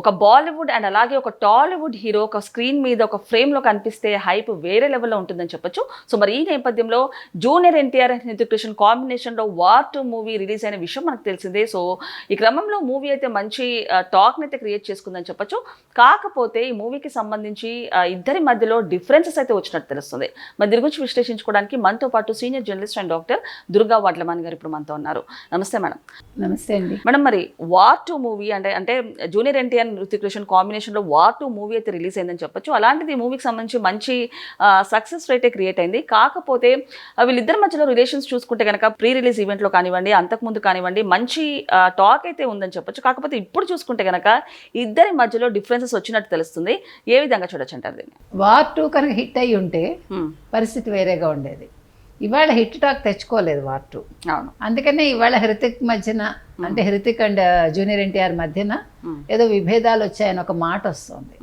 ఒక బాలీవుడ్ అండ్ అలాగే ఒక టాలీవుడ్ హీరో ఒక స్క్రీన్ మీద ఒక ఫ్రేమ్లో కనిపిస్తే హైప్ వేరే లెవెల్లో ఉంటుందని చెప్పొచ్చు. సో మరి ఈ నేపథ్యంలో జూనియర్ ఎన్టీఆర్ అండ్ హృతిక్ కాంబినేషన్లో వార్ టూ మూవీ రిలీజ్ అయిన విషయం మనకు తెలిసిందే. సో ఈ క్రమంలో మూవీ అయితే మంచి టాక్ని అయితే క్రియేట్ చేసుకుందని చెప్పొచ్చు. కాకపోతే ఈ మూవీకి సంబంధించి ఇద్దరి మధ్యలో డిఫరెన్సెస్ అయితే వచ్చినట్టు తెలుస్తుంది. మరి దీని గురించి విశ్లేషించుకోవడానికి మనతో పాటు senior journalist and doctor Durga Vadlaman garu ఇప్పుడు మనతో ఉన్నారు. నమస్తే మేడం. నమస్తే అండి. మేడం మరి వార్ టూ మూవీ అంటే అంటే జూనియర్ ఎన్టీఆర్ ఋతిక్ రోషన్ కాంబినేషన్లో వార్ టూ మూవీ అయితే రిలీజ్ అయిందని చెప్పొచ్చు. అలాంటిది మూవీకి సంబంధించి మంచి సక్సెస్ రేటే క్రియేట్ అయింది. కాకపోతే వీళ్ళిద్దరి మధ్యలో రిలేషన్స్ చూసుకుంటే కనుక ప్రీ రిలీజ్ ఈవెంట్లో కానివ్వండి అంతకుముందు కానివ్వండి మంచి టాక్ అయితే ఉందని చెప్పొచ్చు. కాకపోతే ఇప్పుడు చూసుకుంటే కనుక ఇద్దరి మధ్యలో డిఫరెన్సెస్ వచ్చినట్టు తెలుస్తుంది. ఏ విధంగా చూడొచ్చు అంటారు దీన్ని? వార్ టూ కనుక హిట్ అయ్యి ఉంటే. పరిస్థితి వేరేగా ఉండేది. ఇవాళ హిట్ టాక్ తెచ్చుకోలేదు వార్ టూ అవును. అందుకనే ఇవాళ హృతిక్ మధ్యన అంటే హృతిక్ అండ్ జూనియర్ ఎన్టీఆర్ మధ్యన. ఏదో విభేదాలు వచ్చాయని ఒక మాట వస్తుంది.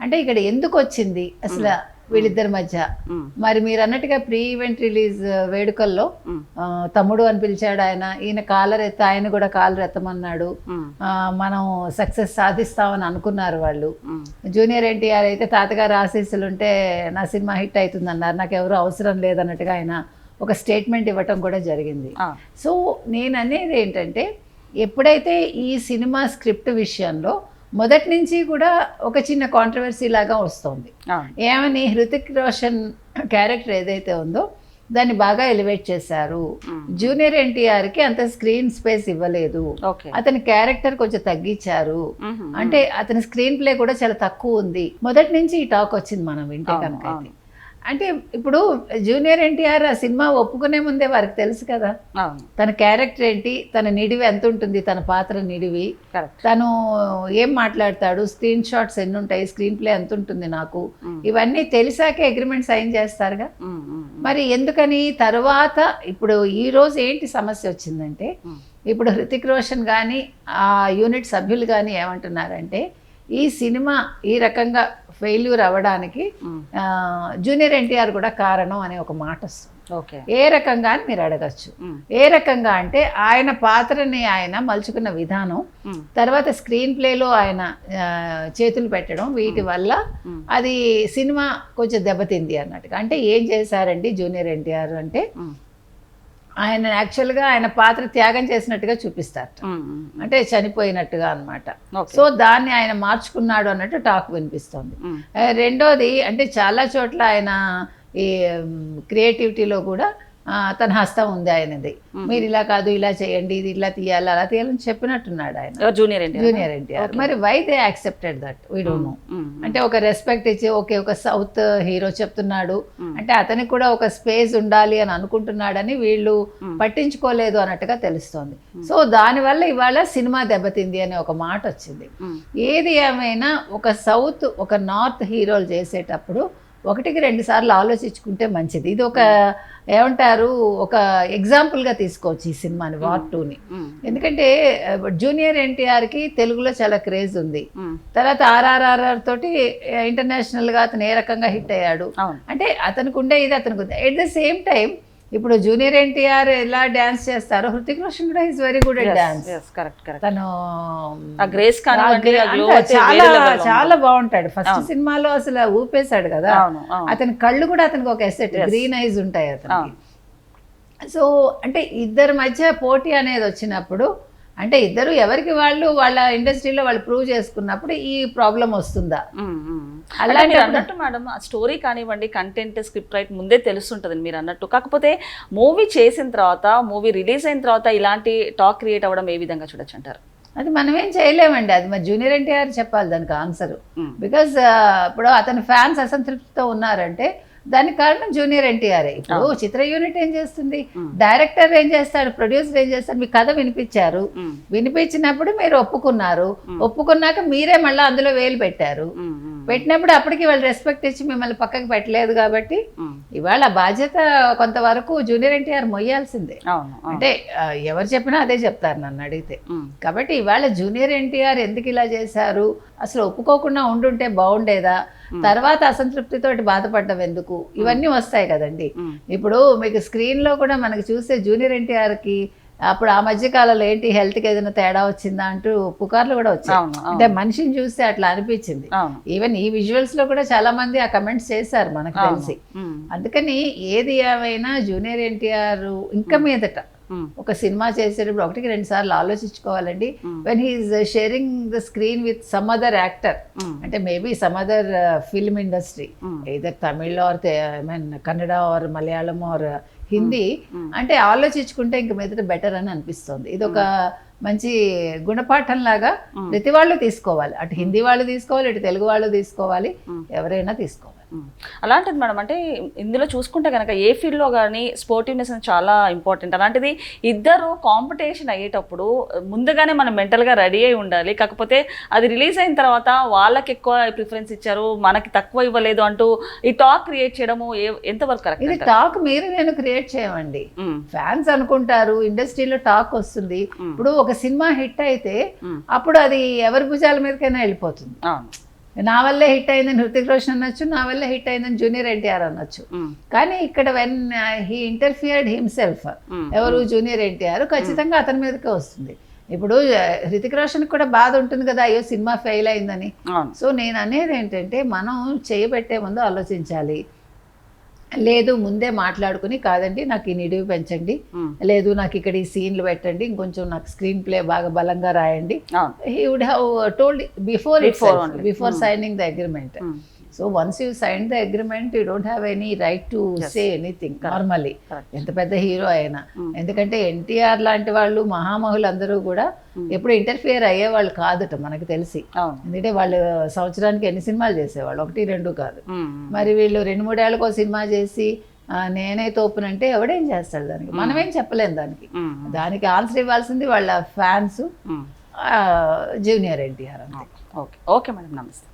అంటే ఇక్కడ ఎందుకు వచ్చింది? అసలు వీళ్ళిద్దరి మధ్య. మరి మీరు అన్నట్టుగా ప్రీ ఈవెంట్ రిలీజ్ వేడుకల్లో హ్మ్, ఆ, తమ్ముడు అని పిలిచాడు ఆయన. ఈయన కాలర్ ఎత్త ఆయన కూడా కాలర్ ఎత్తమన్నాడు. మనం సక్సెస్ సాధిస్తామని అనుకున్నారు వాళ్ళు. జూనియర్ ఎన్టీఆర్ అయితే తాతగారు ఆశీస్సులు ఉంటే నా సినిమా హిట్ అవుతుందన్నారు. నాకు ఎవరు అవసరం లేదన్నట్టుగా ఆయన ఒక స్టేట్మెంట్ ఇవ్వటం కూడా జరిగింది. సో నేను అనేది ఏంటంటే ఎప్పుడైతే ఈ సినిమా స్క్రిప్ట్ విషయంలో మొదటి నుంచి కూడా ఒక చిన్న కాంట్రవర్సీ లాగా వస్తుంది. ఏమని హృతిక్ రోషన్ క్యారెక్టర్ ఏదైతే ఉందో దాన్ని బాగా ఎలివేట్ చేశారు. జూనియర్ ఎన్టీఆర్కి అంత స్క్రీన్ స్పేస్ ఇవ్వలేదు. అతని క్యారెక్టర్ కొంచెం తగ్గించారు. అంటే అతని స్క్రీన్ ప్లే కూడా చాలా తక్కువ ఉంది. మొదటి నుంచి ఈ టాక్ వచ్చింది మనం వింటే కనుక. అంటే ఇప్పుడు జూనియర్ ఎన్టీఆర్ ఆ సినిమా ఒప్పుకునే ముందే వారికి తెలుసు కదా. తన క్యారెక్టర్ ఏంటి తన నిడివి ఎంత ఉంటుంది తన పాత్ర నిడివి. తను ఏం మాట్లాడతాడు స్క్రీన్ షాట్స్ ఎన్ని ఉంటాయి స్క్రీన్ ప్లే ఎంత ఉంటుంది నాకు. ఇవన్నీ తెలిసాకే అగ్రిమెంట్ సైన్ చేస్తారుగా. మరి ఎందుకని తర్వాత ఇప్పుడు ఈ రోజు ఏంటి సమస్య వచ్చిందంటే. ఇప్పుడు హృతిక్ రోషన్ కానీ ఆ యూనిట్ సభ్యులు కానీ ఏమంటున్నారంటే ఈ సినిమా ఈ రకంగా ఫెయిల్యూర్ అవ్వడానికి జూనియర్ ఎన్టీఆర్ కూడా కారణం అనే ఒక మాట వస్తుంది. ఓకే. ఏ రకంగా అని మీరు అడగచ్చు. ఏ రకంగా అంటే ఆయన పాత్రని ఆయన మలుచుకున్న విధానం తర్వాత స్క్రీన్ ప్లేలో ఆయన చేతులు పెట్టడం వీటి వల్ల అది సినిమా కొంచెం దెబ్బతింది అన్నట్టుగా. అంటే ఏం చేశారండి జూనియర్ ఎన్టీఆర్ అంటే ఆయన యాక్చువల్గా ఆయన పాత్ర త్యాగం చేసినట్టుగా చూపిస్తారు అంటే చనిపోయినట్టుగా అన్నమాట. ఓకే. సో దాన్ని ఆయన మార్చుకున్నాడు అన్నట్టు టాక్ వినిపిస్తోంది. రెండోది అంటే చాలా చోట్ల ఆయన ఈ క్రియేటివిటీలో కూడా తన హస్తం ఉంది ఆయనది. మీరు ఇలా కాదు ఇలా చేయండి ఇది ఇలా తీయాలి అలా తీయాలని చెప్పినట్టున్నాడు ఆయన. జూనియర్ ఎన్టీఆర్. జూనియర్ ఎన్టీఆర్. మరి why they accepted that we don't know అంటే ఒక రెస్పెక్ట్ ఇచ్చి ఓకే ఒక సౌత్ హీరో చెప్తున్నాడు. అంటే అతనికి కూడా ఒక స్పేస్ ఉండాలి అని అనుకుంటున్నాడని వీళ్ళు. పట్టించుకోలేదు అన్నట్టుగా తెలుస్తోంది. సో దానివల్ల ఇవాళ సినిమా దెబ్బతింది అనే ఒక మాట వచ్చింది. ఏది ఏమైనా ఒక సౌత్ ఒక నార్త్ హీరోలు చేసేటప్పుడు ఒకటికి రెండు సార్లు ఆలోచించుకుంటే మంచిది. ఇది ఒక ఏమంటారు? ఒక ఎగ్జాంపుల్గా తీసుకోవచ్చు ఈ సినిమాని వార్ టూని. ఎందుకంటే జూనియర్ ఎన్టీఆర్కి తెలుగులో చాలా క్రేజ్ ఉంది. తర్వాత ఆర్ఆర్ఆర్ఆర్ తోటి ఇంటర్నేషనల్గా అతను ఏ రకంగా హిట్ అయ్యాడు? అంటే అతనికి ఉండే ఇది అతనికి ఉంది. ఎట్ ద సేమ్ టైం ఇప్పుడు జూనియర్ ఎన్టీఆర్ ఎలా డ్యాన్స్ చేస్తారో హృతిక్ రోషన్ కూడా is very good at dance correct correct తను గ్రేస్ చాలా చాలా బాగుంటాడు. ఫస్ట్ సినిమాలో అసలు ఊపేశాడు కదా. అతని కళ్ళు కూడా అతనికి ఒక ఎసెట్ గ్రీన్ ఐజ్ ఉంటాయి అతనికి. సో అంటే ఇద్దరి మధ్య పోటీ అనేది వచ్చినప్పుడు అంటే ఇద్దరు ఎవరికి వాళ్ళు వాళ్ళ ఇండస్ట్రీలో వాళ్ళు ప్రూవ్ చేసుకున్నప్పుడు ఈ ప్రాబ్లం వస్తుందా? అంటే మీరు అన్నట్టు మేడం ఆ స్టోరీ కానివ్వండి కంటెంట్ స్క్రిప్ట్ రైట్ ముందే తెలుస్తుంటుంది మీరు అన్నట్టు. కాకపోతే మూవీ చేసిన తర్వాత మూవీ రిలీజ్ అయిన తర్వాత ఇలాంటి టాక్ క్రియేట్ అవ్వడం ఏ విధంగా చూడొచ్చు అంటారు అది మనం ఏం చేయలేమండి. అది మరి జూనియర్ ఎన్టీఆర్ చెప్పాలి దానికి ఆన్సర్. బికాజ్ ఇప్పుడు అతని ఫ్యాన్స్ అసంతృప్తితో ఉన్నారంటే దానికి కారణం జూనియర్ ఎన్టీఆర్ ఇప్పుడు చిత్ర యూనిట్ ఏం చేస్తుంది? డైరెక్టర్ ఏం చేస్తాడు? ప్రొడ్యూసర్ ఏం చేస్తాడు? మీ కథ వినిపించారు. వినిపించినప్పుడు మీరు ఒప్పుకున్నారు. ఒప్పుకున్నాక మీరే మళ్ళీ అందులో వేలు పెట్టారు. పెట్టినప్పుడు అప్పటికి వాళ్ళు రెస్పెక్ట్ ఇచ్చి మిమ్మల్ని పక్కకి పెట్టలేదు కాబట్టి. ఇవాళ బాధ్యత కొంతవరకు జూనియర్ ఎన్టీఆర్ మొయ్యాల్సిందే. అంటే ఎవరు చెప్పినా అదే చెప్తారు నన్ను అడిగితే. కాబట్టి ఇవాళ జూనియర్ ఎన్టీఆర్ ఎందుకు ఇలా చేశారు? అసలు ఒప్పుకోకుండా ఉండుంటే బాగుండేదా? తర్వాత అసంతృప్తితోటి బాధపడ్డం ఎందుకు? ఇవన్నీ వస్తాయి కదండి. ఇప్పుడు మీకు స్క్రీన్లో కూడా మనకి చూస్తే జూనియర్ ఎన్టీఆర్కి అప్పుడు ఆ మధ్య కాలంలో ఏంటి హెల్త్కి ఏదైనా తేడా వచ్చిందా అంటూ పుకార్లు కూడా వచ్చాయి. అంటే మనిషిని చూస్తే అట్లా అనిపించింది. ఈవెన్ ఈ విజువల్స్లో కూడా చాలా మంది ఆ కమెంట్స్ చేశారు మనకు తెలిసి. అందుకని ఏది ఏమైనా జూనియర్ ఎన్టీఆర్ ఇంకా మీదట ఒక సినిమా చేసేటప్పుడు ఒకటికి రెండు సార్లు ఆలోచించుకోవాలండి. When he's sharing the screen with some other actor అంటే maybe some other film industry. Either Tamil or I mean Kannada or Malayalam or Hindi. అంటే ఆలోచించుకుంటే ఇంక మీదట బెటర్ అని అనిపిస్తుంది ఇది ఒక మంచి గుణపాఠం లాగా. ప్రతి వాళ్ళు తీసుకోవాలి అటు హిందీ వాళ్ళు తీసుకోవాలి ఇటు తెలుగు వాళ్ళు తీసుకోవాలి. ఎవరైనా తీసుకోవాలి. అలాంటిది మేడం అంటే ఇందులో చూసుకుంటే కనుక ఏ ఫీల్డ్లో కానీ స్పోర్టివ్నెస్ అనేది చాలా ఇంపార్టెంట్. అలాంటిది ఇద్దరు కాంపిటీషన్ అయ్యేటప్పుడు ముందుగానే మనం మెంటల్గా రెడీ అయి ఉండాలి. కాకపోతే అది రిలీజ్ అయిన తర్వాత వాళ్ళకి ఎక్కువ ప్రిఫరెన్స్ ఇచ్చారు మనకి తక్కువ ఇవ్వలేదు అంటూ ఈ టాక్ క్రియేట్ చేయడము ఎంతవరకు ఇది కరెక్ట్ టాక్ మీరు నేను క్రియేట్ చేయమండి. ఫ్యాన్స్ అనుకుంటారు ఇండస్ట్రీలో టాక్ వస్తుంది. ఇప్పుడు ఒక సినిమా హిట్ అయితే. అప్పుడు అది ఎవరి భుజాల మీదకైనా వెళ్ళిపోతుంది. నా వల్లే హిట్ అయిందని హృతిక్ రోషన్ అనొచ్చు నా వల్లే హిట్ అయిందని జూనియర్ ఎన్టీఆర్ అనొచ్చు. కానీ ఇక్కడ వెన్ హీ ఇంటర్ఫియర్డ్ హిమ్సెల్ఫ్ ఎవరు జూనియర్ ఎన్టీఆర్ ఖచ్చితంగా అతని మీదకే వస్తుంది. ఇప్పుడు ఆ, హృతిక్ రోషన్ కూడా బాధ ఉంటుంది కదా అయ్యో సినిమా ఫెయిల్ అయిందని. సో నేను అనేది ఏంటంటే మనం చేయబెట్టే ముందు ఆలోచించాలి. లేదు ముందే మాట్లాడుకుని కాదండి నాకు ఈ నిడివి పెంచండి. లేదు నాకు ఇక్కడ ఈ సీన్లు పెట్టండి ఇంకొంచెం నాకు స్క్రీన్ ప్లే బాగా బలంగా రాయండి. He would have told before only. Before signing the agreement so once you sign the agreement you don't have any right to say anything normally. ఎంత పెద్ద హీరో అయినా. Mm. ఎందుకంటే ఎన్టీఆర్ లాంటి వాళ్ళు మహామహులు అందరూ కూడా ఎప్పుడు ఇంటర్ఫియర్ అయ్యేవాళ్ళు కాదట మనకు తెలిసి. ఎందుకంటే వాళ్ళు సంవత్సరానికి ఎన్ని సినిమాలు చేసేవాళ్ళు? ఒకటి రెండు కాదు. ఉమ్, మరి వీళ్ళు రెండు మూడేళ్ళకో సినిమా చేసి నేనే తోపునంటే ఎవడేం చేస్తాడు దానికి? మనమేం చెప్పలేం దానికి. దానికి ఆన్సర్ ఇవ్వాల్సింది వాళ్ళ ఫ్యాన్స్. జూనియర్ ఎన్టీఆర్ అంతే. ఓకే ఓకే మేడం నమస్తే